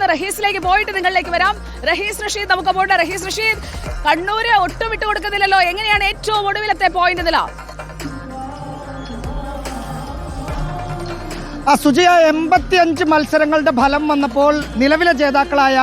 നിന്ന് റഹീസിലേക്ക് പോയിട്ട് നിങ്ങളിലേക്ക് വരാം. റഹീസ് റഷീദ് നമുക്ക് പോട്ടെ. റഹീസ് റഷീദ് കണ്ണൂര് ഒട്ടും വിട്ടു കൊടുക്കുന്നില്ലല്ലോ. എങ്ങനെയാണ് ഏറ്റവും ഒടുവിലത്തെ പോയിന്റ് നില? സുജയ എൺപത്തി അഞ്ച് മത്സരങ്ങളുടെ ഫലം വന്നപ്പോൾ നിലവിലെ ജേതാക്കളായ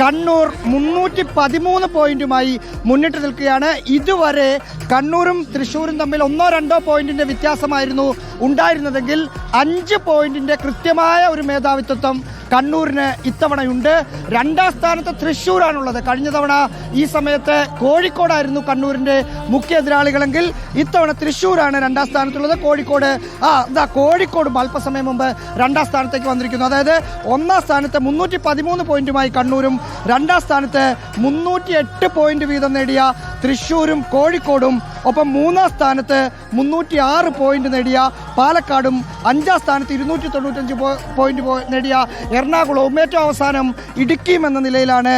കണ്ണൂർ മുന്നൂറ്റി പതിമൂന്ന് പോയിന്റുമായി മുന്നിട്ട് നിൽക്കുകയാണ്. ഇതുവരെ കണ്ണൂരും തൃശ്ശൂരും തമ്മിൽ ഒന്നോ രണ്ടോ പോയിന്റിന്റെ വ്യത്യാസമായിരുന്നു ഉണ്ടായിരുന്നതെങ്കിൽ അഞ്ച് പോയിന്റിന്റെ കൃത്യമായ ഒരു മേധാവിത്വം കണ്ണൂരിന് ഇത്തവണയുണ്ട്. രണ്ടാം സ്ഥാനത്ത് തൃശ്ശൂരാണുള്ളത്. കഴിഞ്ഞ തവണ ഈ സമയത്ത് കോഴിക്കോടായിരുന്നു കണ്ണൂരിന്റെ മുഖ്യ എതിരാളികളെങ്കിൽ ഇത്തവണ തൃശ്ശൂരാണ് രണ്ടാം സ്ഥാനത്തുള്ളത്. കോഴിക്കോട് ആ ഇതാ കോഴിക്കോടും അല്പസമയം മുമ്പ് രണ്ടാം സ്ഥാനത്തേക്ക് വന്നിരിക്കുന്നു. അതായത് ഒന്നാം സ്ഥാനത്ത് മുന്നൂറ്റി പതിമൂന്ന് പോയിന്റുമായി കണ്ണൂരും രണ്ടാം സ്ഥാനത്ത് മുന്നൂറ്റി എട്ട് പോയിന്റ് വീതം നേടിയ തൃശ്ശൂരും കോഴിക്കോടും ഒപ്പം മൂന്നാം സ്ഥാനത്ത് മുന്നൂറ്റി ആറ് പോയിന്റ് നേടിയ പാലക്കാടും അഞ്ചാം സ്ഥാനത്ത് ഇരുന്നൂറ്റി തൊണ്ണൂറ്റഞ്ച് പോയിന്റ് നേടിയ എറണാകുളവും ഏറ്റവും അവസാനം ഇടുക്കിയും എന്ന നിലയിലാണ്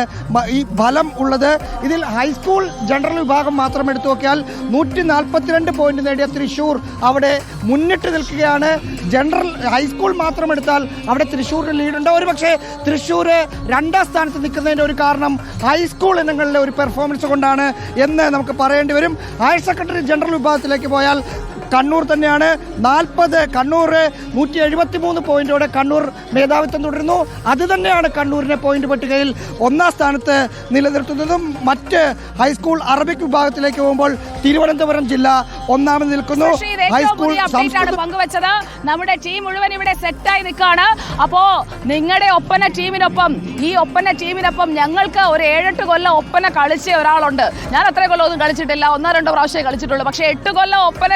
ഈ ഫലം ഉള്ളത്. ഇതിൽ ഹൈസ്കൂൾ ജനറൽ വിഭാഗം മാത്രം എടുത്തു നോക്കിയാൽ നൂറ്റി നാൽപ്പത്തിരണ്ട് പോയിന്റ് നേടിയ തൃശൂർ അവിടെ മുന്നിട്ട് നിൽക്കുകയാണ്. ജനറൽ ഹൈസ്കൂൾ മാത്രം എടുത്താൽ അവിടെ തൃശ്ശൂരിന് ലീഡുണ്ട് ഒരു പക്ഷേ തൃശ്ശൂർ രണ്ടാം സ്ഥാനത്ത് നിൽക്കുന്നതിന്റെ ഒരു കാരണം ഹൈസ്കൂൾ ഇനങ്ങളിലെ ഒരു പെർഫോമൻസ് കൊണ്ടാണ് എന്ന് നമുക്ക് പറയേണ്ടി വരും. ഹയർ സെക്കൻഡറി ജനറൽ വിഭാഗത്തിലേക്ക് പോയാൽ കണ്ണൂർ തന്നെയാണ്. നാൽപ്പത് കണ്ണൂർ നൂറ്റി എഴുപത്തി മൂന്ന് പോയിന്റോടെ കണ്ണൂർ മേധാവിത്വം തുടരുന്നു. അത് തന്നെയാണ് കണ്ണൂരിനെ പോയിന്റ് പട്ടികയിൽ ഒന്നാം സ്ഥാനത്ത് നിലനിർത്തുന്നതും. മറ്റ് ഹൈസ്കൂൾ അറബിക് വിഭാഗത്തിലേക്ക് പോകുമ്പോൾ തിരുവനന്തപുരം ജില്ല ഒന്നാമത് നിൽക്കുന്നു. ഹൈസ്കൂൾ പങ്കുവച്ചത്. നമ്മുടെ ടീം മുഴുവൻ ഇവിടെ സെറ്റായി നിൽക്കുകയാണ് അപ്പോ നിങ്ങളുടെ ഒപ്പന ടീമിനൊപ്പം ഈ ഒപ്പന ടീമിനൊപ്പം ഞങ്ങൾക്ക് ഒരു ഏഴെട്ട് കൊല്ലം ഒപ്പന കളിച്ച ഒരാളുണ്ട്. ഞാൻ അത്ര കൊല്ലം ഒന്നും കളിച്ചിട്ടില്ല. ഒന്നോ രണ്ടോ പ്രാവശ്യമേ കളിച്ചിട്ടുള്ളൂ. പക്ഷേ എട്ട് കൊല്ലം ഒപ്പന